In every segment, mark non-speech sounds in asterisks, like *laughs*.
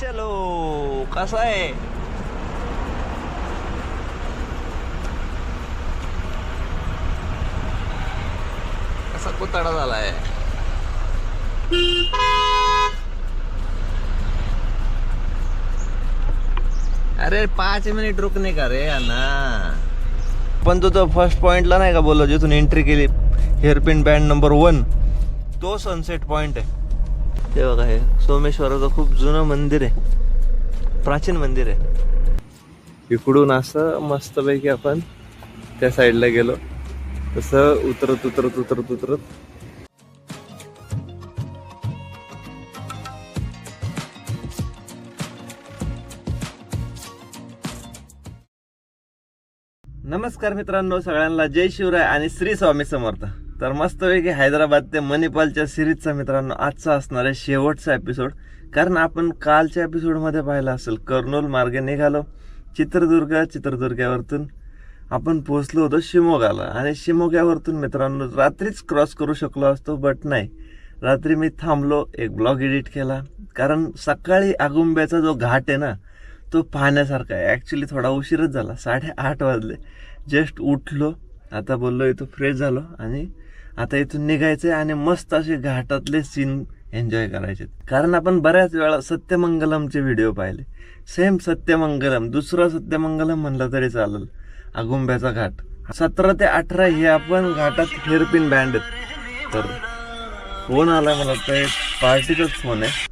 चलो कसा आहे? कसा कुताडा झालाय? अरे पाच मिनिट रुकणे का रे ना पण तू तो फर्स्ट पॉइंटला नाही का बोललो जिथून एंट्री केली हेअरपिन बँड नंबर वन तो सनसेट पॉइंट आहे. ते बघा हे सोमेश्वराचं खूप जुनं मंदिर आहे. प्राचीन मंदिर आहे. इकडून असं मस्तपैकी आपण त्या साईडला गेलो. तसं उतरत उतरत उतरत उतरत. नमस्कार मित्रांनो सगळ्यांना जय शिवराय आणि श्री स्वामी समर्थ. तर मस्तपैकी हैदराबाद ते मणिपालच्या सिरीजचा मित्रांनो आजचा असणार आहे शेवटचा एपिसोड कारण आपण कालच्या एपिसोडमध्ये पाहिलं असेल कर्नूल मार्गे निघालो चित्रदुर्ग चित्रदुर्गावरतून आपण पोहोचलो होतो शिमोगाला. आणि शिमोग्यावरतून मित्रांनो रात्रीच क्रॉस करू शकलो असतो बट नाही. रात्री मी थांबलो एक ब्लॉग एडिट केला. कारण सकाळी आगुंब्याचा जो घाट आहे ना तो पाहण्यासारखा आहे. ॲक्च्युली थोडा उशीरच झाला साडेआठ वाजले. जस्ट उठलो आता बोललो इथं फ्रेश झालो आणि आता इथून निघायचं आहे आणि मस्त असे घाटातले सीन एन्जॉय करायचे. कारण आपण बऱ्याच वेळा सत्यमंगलमचे व्हिडिओ पाहिले. सेम सत्यमंगलम दुसरं सत्यमंगलम म्हणलं तरी चालेल. अगुंब्याचा घाट. सतरा ते अठरा हे आपण घाटात हेअरपिन बँड तर फोन आला मला वाटतं पार्टीचाच फोन आहे.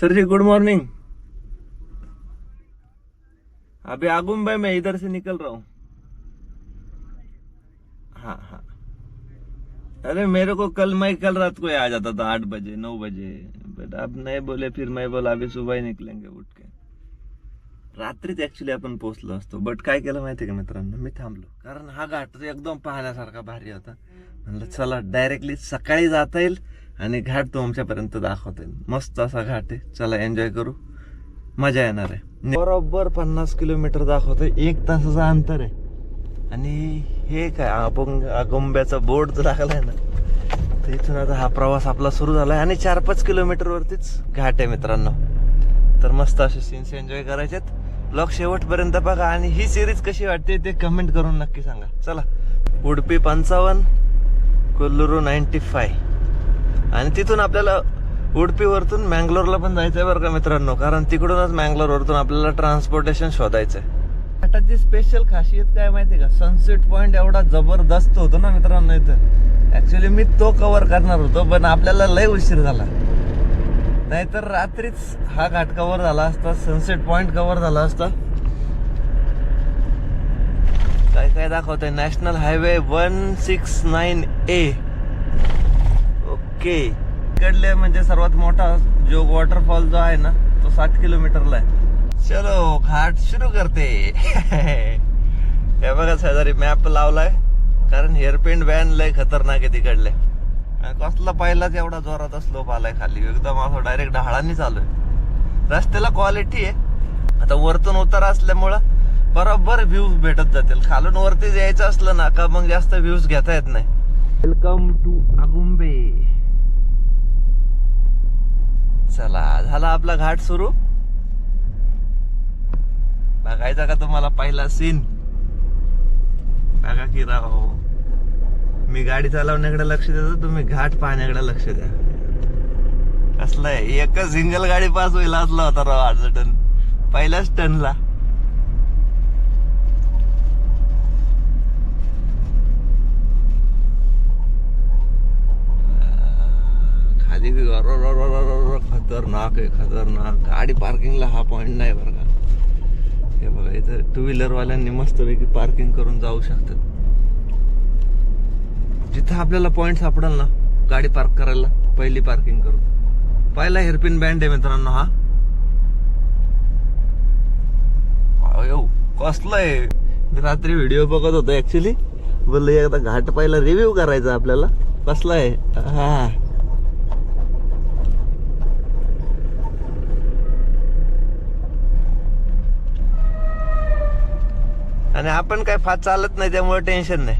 सर जी गुड मॉर्निंग अभी आगुम भाई मैं इधर से निकल रहा हूँ. हाँ हाँ. अरे मेरे को कल मैं कल रात को आ जाता था आठ बजे नौ बजे। बट अब नहीं बोले फिर मैं बोला अभी सुबह ही निकलेंगे उठ के। रात्रीच ऍक्च्युली आपण पोहोचलो असतो. बट काय केलं माहिती का मित्रांनो? मी थांबलो. कारण हा घाट तो एकदम पाहण्यासारखा भारी होता. म्हणलं चला डायरेक्टली सकाळी जाता येईल आणि घाट तो आमच्यापर्यंत दाखवता येईल. मस्त असा घाट आहे. चला एन्जॉय करू. मजा येणार आहे. बरोबर पन्नास किलोमीटर दाखवतोय. एक तासाचा अंतर आहे. आणि हे काय आपण अगुंब्याचा बोर्ड जो लागलाय ना. तर इथून आता हा प्रवास आपला सुरू झालाय आणि चार पाच किलोमीटरवरतीच घाट आहे मित्रांनो. तर मस्त असे सीन्स एन्जॉय करायचेत. ब्लॉग शेवटपर्यंत बघा आणि ही सिरीज कशी वाटते ते कमेंट करून नक्की सांगा. चला. उडपी पंचावन्न कोल्लुरू नाईन्टी फाय आणि तिथून आपल्याला उडपीवरतून मँगलोरला पण जायचं आहे बरं का मित्रांनो. कारण तिकडूनच मँगलोरवरतून आपल्याला ट्रान्सपोर्टेशन शोधायचं आहे घाटाची स्पेशल खासियत काय माहिती का? सनसेट पॉइंट एवढा जबरदस्त होतो ना मित्रांनो इथं. ऍक्च्युली मी तो कवर करणार होतो पण आपल्याला लय उशीर झाला. नाहीतर रात्रीच हा घाट कवर झाला असता सनसेट पॉइंट कव्हर झाला असता. काय काय दाखवतंय? National highway one six nine A okay इकडले म्हणजे सर्वात मोठा जो वॉटरफॉल जो आहे ना तो सात किलोमीटरला आहे. चलो घाट सुरू करते. हे बघा शेजारी मॅप लावलाय. कारण हेअरपिन बॅन लय खतरनाक आहे तिकडले. कसला पहिलाच एवढा जोरात स्लोप आलाय खाली. एकदम असं डायरेक्ट ढाळानी चालू आहे. रस्त्याला क्वालिटी आहे. आता वरतून उतार असल्यामुळं बरोबर व्ह्यूज भेटत जातील. खालून वरती यायचं असलं ना का मग जास्त व्ह्यूज घेता येत नाही. वेलकम टू अगुंबे चला झाला आपला घाट सुरू. बघायचा का तुम्हाला पहिला सीन बघा की राव. मी गाडी चालवण्याकडे लक्ष देतो तुम्ही घाट पाहण्याकडे लक्ष द्या. कसलं आहे? एकच सिंगल गाडी पास होईल असला होता राव अर्धा टन पहिल्याच टनला खाली बी खतरनाक आहे खतरनाक. गाडी पार्किंगला हा पॉइंट नाही बरं का. इथं टू व्हीलरवाल्यांनी मस्तपैकी पार्किंग करून जाऊ शकतात. जिथं आपल्याला पॉईंट सापडेल ना गाडी पार्क करायला पहिली पार्किंग करू पहिला हेअरपिन बँड आहे मित्रांनो हा. अयो कसलं आहे? मी रात्री व्हिडिओ बघत होतो ऍक्च्युली बोललं एकदा घाट पहिला रिव्ह्यू करायचा आपल्याला. कसला आहे? हा. आणि आपण काय फार चालत नाही त्यामुळे टेन्शन नाही.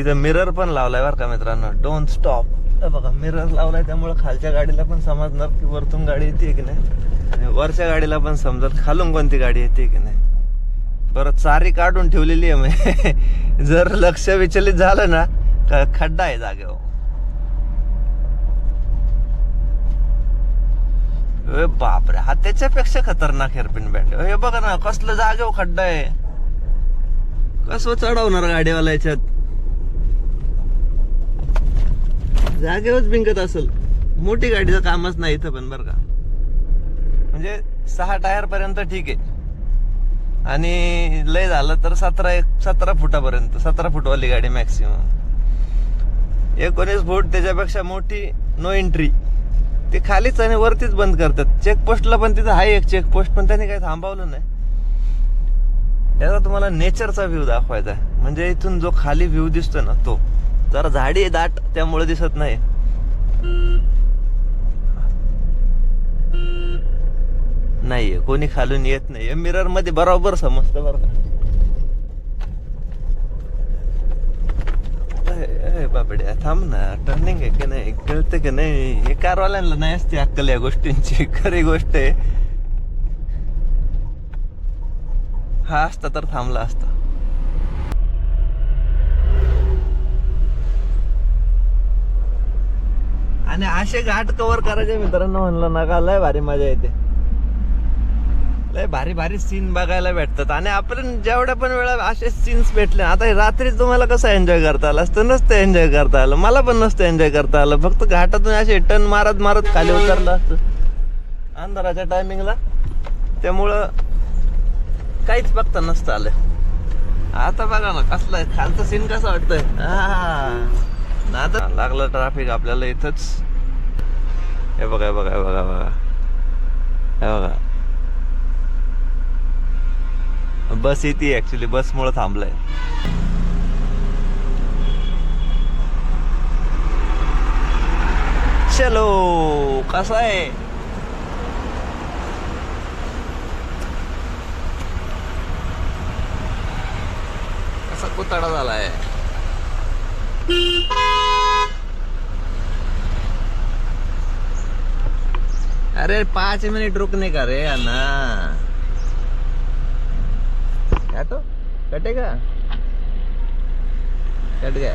इथं मिरर पण लावलाय बर का मित्रांनो. डोंट स्टॉप बघा मिरर लावलाय त्यामुळे खालच्या गाडीला पण समजणार की वरतून गाडी येते की नाही. वरच्या गाडीला पण समजत खालून कोणती गाडी येते की नाही. बरं चारी काढून ठेवलेली आहे मी. *laughs* जर लक्ष विचलित झालं ना का खड्डा आहे जागेवर. ए बापरे हा त्याच्यापेक्षा खतरनाक हेअरपिन बँड. हे बघा ना कसलं जागेव खड्डा आहे. कसं चढवणार गाडीवाला याच्यात? जागेवरच बिंकत असेल. मोठी गाडीचं कामच नाही इथं पण बरं का. म्हणजे सहा टायर पर्यंत ठीक आहे. आणि लय झालं तर सतरा एक सतरा फुटापर्यंत सतरा फुटवाली गाडी मॅक्सिमम एकोणीस फूट त्याच्यापेक्षा मोठी नो एंट्री ते खालीच आणि वरतीच बंद करतात. चेकपोस्टला पण तिथं आहे एक चेकपोस्ट पण त्याने काही थांबवलं नाही. याचा तुम्हाला नेचरचा व्ह्यू दाखवायचा म्हणजे इथून जो खाली व्ह्यू दिसतो ना तो. जरा झाडी दाट त्यामुळे दिसत नाही. नाहीये. कोणी खालून येत नाहीये. मिररमध्ये बरोबर समजतं बरं का. अय, थांब ना. टर्निंग आहे की नाही? कळतं की नाही? हे कारवाल्यांना नाही असते अक्कल या गोष्टींची. *laughs* खरी गोष्ट आहे. हा असता तर थांबला असता. आणि असे घाट कव्हर करायचे मित्रांनो म्हणलं नका. लय भारी मजा येते. लय भारी भारी सीन बघायला भेटतात. आणि आपण जेवढ्या पण वेळा असे सीन्स भेटले आता रात्री तुम्हाला कसं एन्जॉय करता आलं? असतं नसतं एन्जॉय करता आलं. मला पण नसतं एन्जॉय करता आलं. फक्त घाटातून असे टन मारत मारत खाली उतरलं असतं. अंधाराच्या टायमिंगला त्यामुळं काहीच बघता नसतं आलं. आता बघा ना कसलं आहे, खालचं सीन कसं वाटतंय? हा. आता लागलं ट्रॅफिक आपल्याला इथंच. हे बघा बघा बघा बघा. हे बघा. बस येते ऍक्च्युली बसमुळे थांबलंय. चलो कसा आहे? कसा कुताडा झालाय? अरे पाच मिनिट रुकने का रे अन्ना ಕಟ್ಟೆಗ? ಕಟ್ಗೆ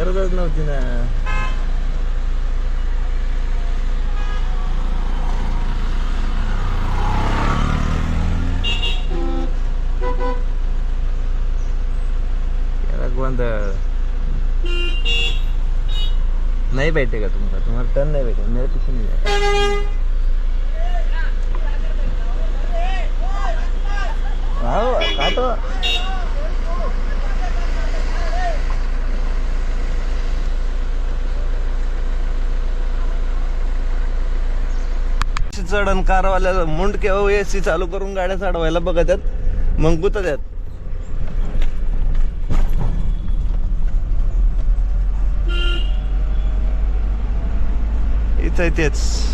ಎರದದ್ ನೋಡ್ತೀನ ಒಂದು ನೈ ಬೇಟೆಗ ತುಂಬ ಸುಮಾರು ಟನ್ ನೈ ಬೇಕು ಮೇಲೆ ಟಿಫನ್ ಇದೆ. हो पीछे काटो चढण कारवाल्याला मुंड ए सी चालू करून गाड्या चढवायला बघत आहेत. मग गुतत आहेत. इथं तेच.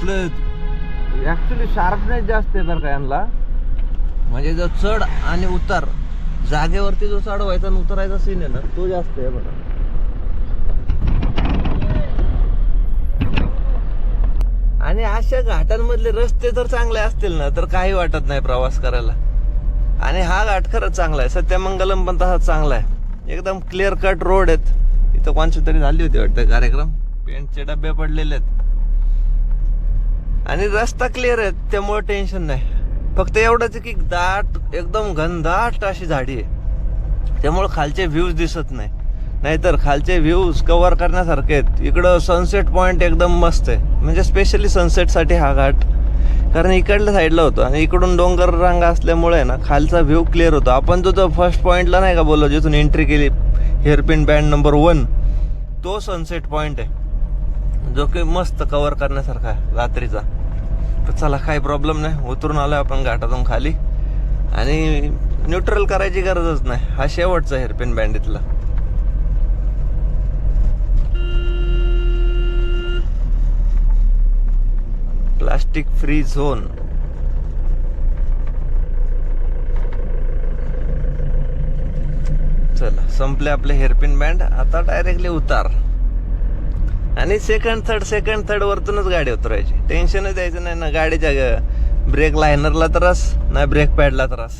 असलं ऍक्च्युली शार्पनेस जास्त आहे बरं का यांना? म्हणजे जो चढ आणि उतार जागेवरती जो चढवायचा आणि उतरायचा सीन आहे ना तो जास्त आहे बघा. आणि अशा घाटांमधले रस्ते जर चांगले असतील ना तर काही वाटत नाही प्रवास करायला. आणि हा घाट खरंच चांगला आहे. सत्यमंगलम पण तसा चांगला आहे. एकदम क्लिअर कट रोड आहेत. इथं कोणची तरी झाली होती वाटतं कार्यक्रम? पेंटचे डबे पडलेले आहेत. आणि रस्ता क्लिअर आहे त्यामुळे टेन्शन नाही. फक्त एवढंच आहे की दाट एकदम घनदाट अशी झाडी आहे. त्यामुळे खालचे व्ह्यूज दिसत नाही. नाहीतर खालचे व्ह्यूज कव्हर करण्यासारखे आहेत. इकडं सनसेट पॉईंट एकदम मस्त आहे. म्हणजे स्पेशली सनसेटसाठी हा घाट. कारण इकडल्या साईडला होतो आणि इकडून डोंगर रांगा असल्यामुळे ना खालचा व्ह्यू क्लिअर होतो. आपण जो तो फर्स्ट पॉईंटला नाही का बोललो जिथून एंट्री केली हेअरपिन बँड नंबर वन तो सनसेट पॉईंट आहे. जो की मस्त कवर करण्यासारखा आहे रात्रीचा. तर चला काही प्रॉब्लेम नाही. उतरून आलो आपण घाटातून खाली. आणि न्यूट्रल करायची गरजच नाही. हा शेवटचा हेअरपिन बँड इथला प्लास्टिक फ्री झोन चला संपले आपले हेअरपिन बँड आता डायरेक्टली उतार. आणि सेकंड थर्ड सेकंड थर्ड वरतूनच गाडी उतरायची. टेन्शनच द्यायचं नाही ना गाडीच्या ब्रेक लायनरला त्रास ना ब्रेक पॅडला त्रास.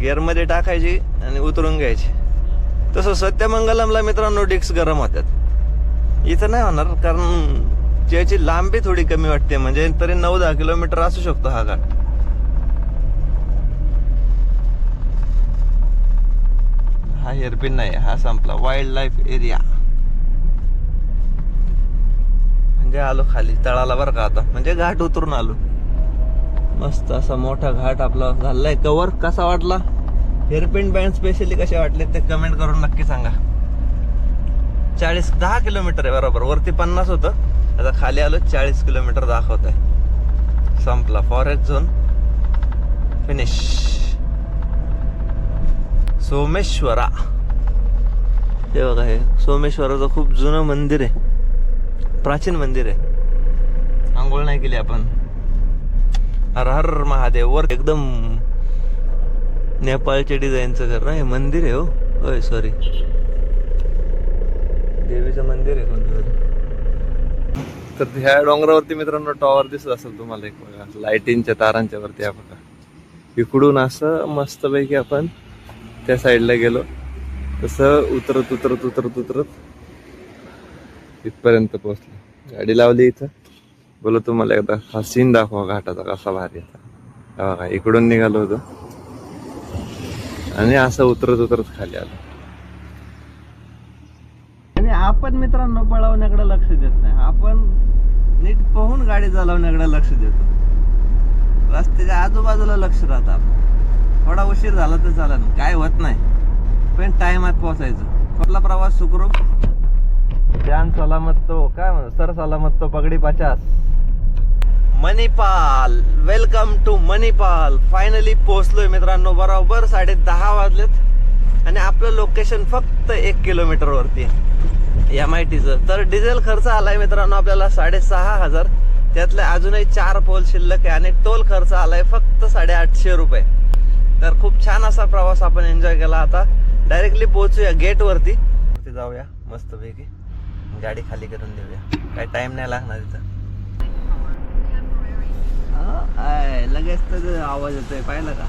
गिअरमध्ये टाकायची आणि उतरून घ्यायची. तसं सत्यमंगलमला मित्रांनो डिक्स गरम होतात इथं नाही होणार कारण त्याची लांबी थोडी कमी वाटते म्हणजे तरी नऊ दहा किलोमीटर असू शकतो हा घाट. हा हेअरपिन नाही हा संपला. वाईल्ड लाईफ एरिया म्हणजे आलो खाली तळाला बरं का आता. म्हणजे घाट उतरून आलो. मस्त असा मोठा घाट आपला झालाय. कवर कसा वाटला? हेअरपिन बँड स्पेशली कसे वाटले ते कमेंट करून नक्की सांगा. चाळीस दहा किलोमीटर आहे बरोबर. वरती पन्नास होतं. आता खाली आलो चाळीस किलोमीटर दाखवत आहे संपला. Forest zone finish Someshwara. हे बघा हे सोमेश्वराचं खूप जुनं मंदिर आहे. प्राचीन मंदिर आहे. आंघोळ नाही केली आपण. हर हर महादेव वर एकदम नेपाळच्या डिझाईनचं घर ना हे मंदिर आहे हो. होय सॉरी देवीचं मंदिर आहे कोणतं तरी. तर ह्या डोंगरावरती मित्रांनो टॉवर दिसत असेल तुम्हाला एक बघा. लाईटिंगच्या तारांच्या वरती बघा. इकडून असं मस्तपैकी आपण त्या साईडला गेलो. तसं उतरत उतरत उतरत उतरत. इथपर्यंत पोहोचलो. गाडी लावली इथं. बोलो तुम्हाला एकदा हा सीन दाखवा घाटाचा कसा भारी आता. बघा इकडून निघालो होतो. आणि असं उतरत उतरत खाली आलो. आणि आपण मित्रांनो पळवण्याकडे लक्ष देत नाही. आपण नीट पाहून गाडी चालवण्याकडे लक्ष देतो. रस्त्याच्या आजूबाजूला लक्ष राहतं आपण थोडा उशीर झाला तर चालेल. काय होत नाही. पण टायमात पोहोचायचं. कुठला प्रवास सुखरूप. जान सलामत तो काय म्हणतो सर सलामत तो पगडी पचास. Manipal welcome to Manipal. Finally पोहोचलोय मित्रांनो बरोबर साडे दहा वाजलेत. आणि आपलं लोकेशन फक्त एक किलोमीटर वरती एम आय टीचं तर डिझेल खर्च आलाय मित्रांनो आपल्याला साडेसहा हजार. त्यातले अजूनही चार पोल शिल्लक आहे आणि टोल खर्च आलाय फक्त साडेआठशे रुपये. तर खूप छान असा प्रवास आपण एन्जॉय केला आता. डायरेक्टली पोहोचूया गेटवरती जाऊया मस्तपैकी. गाडी खाली करून देऊया. काय टाइम नाही लागणार इथं. हा, लगेच तर आवाज येतोय पाहिलं का?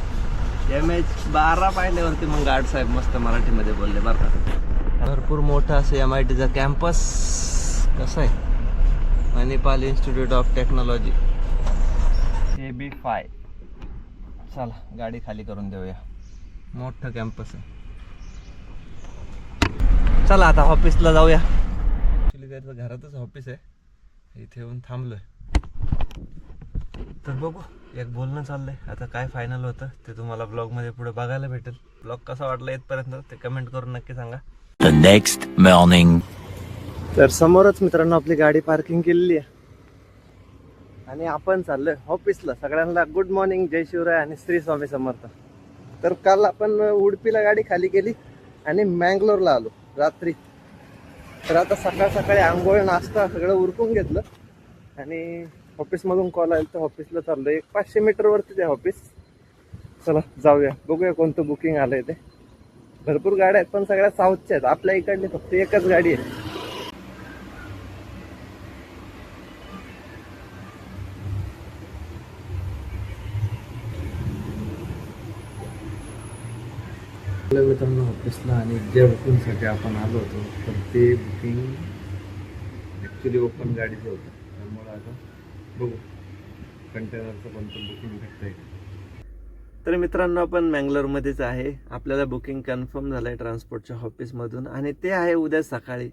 एम एच बारा पाहिल्यावरती मग गार्ड साहेब मस्त मराठीमध्ये बोलले बरं का. भरपूर मोठं असं एम आय टीचा कॅम्पस कसं आहे? Manipal institute of technology A B five चला गाडी खाली करून देऊया. मोठं कॅम्पस आहे. चला आता ऑफिसला जाऊया. त्याचं घरातच ऑफिस आहे. इथे येऊन थांबलोय. तर बघू एक बोलणं चाललंय. आता काय फायनल होतं ते तुम्हाला ब्लॉगमध्ये पुढे बघायला भेटेल. ब्लॉग कसा वाटला इथपर्यंत ते कमेंट करून नक्की सांगा. The next morning. तर समोरच मित्रांनो आपली गाडी पार्किंग केलेली आहे. आणि आपण चाललोय ऑफिसला सगळ्यांना गुड मॉर्निंग जय शिवराय आणि श्री स्वामी समर्थ. तर काल आपण उडपीला गाडी खाली केली आणि मँगलोरला आलो रात्री. तर आता सकाळ सकाळी आंघोळ नाश्ता सगळं उरकून घेतलं. आणि ऑफिसमधून कॉल आला तर ऑफिसला चाललो एक पाचशे मीटरवरतीच आहे ऑफिस चला जाऊया. बघूया कोणतं बुकिंग आलं आहे ते. भरपूर गाड्या आहेत पण सगळ्या साऊथच्या आहेत. आपल्या इकडली फक्त एकच गाडी आहे. आपल्या मित्रांनो ऑफिसला आणि ज्या बुकिंगसाठी आपण आलो होतो तर ते बुकिंग ॲक्च्युली ओपन गाडीचं होतं. त्यामुळं आता बघू. कंटेनरचं कोणतं बुकिंग भेटतंय. तर मित्रांनो आपण मँगलोरमध्येच आहे. आपल्याला बुकिंग कन्फर्म झालं आहे ट्रान्सपोर्टच्या ऑफिसमधून आणि ते आहे उद्या सकाळी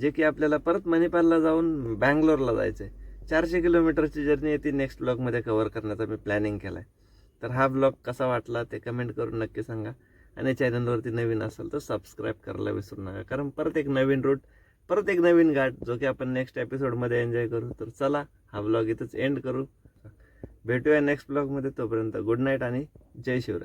जे की आपल्याला परत मणिपालला जाऊन बँगलोरला जायचं आहे चारशे किलोमीटरची जर्नी आहे ती नेक्स्ट ब्लॉगमध्ये कव्हर करण्याचा मी प्लॅनिंग केला आहे तर हा ब्लॉग कसा वाटला ते कमेंट करून नक्की सांगा. आणि चॅनलवरती नवीन असेल तर सबस्क्राईब करायला विसरू नका. कारण परत एक नवीन रूट परत एक नवीन घाट जो की आपण नेक्स्ट एपिसोडमध्ये एन्जॉय करू. तर चला हा ब्लॉग इथंच एंड करू. भेटूया नेक्स्ट ब्लॉगमध्ये तोपर्यंत गुड नाईट आणि जय शिवराय.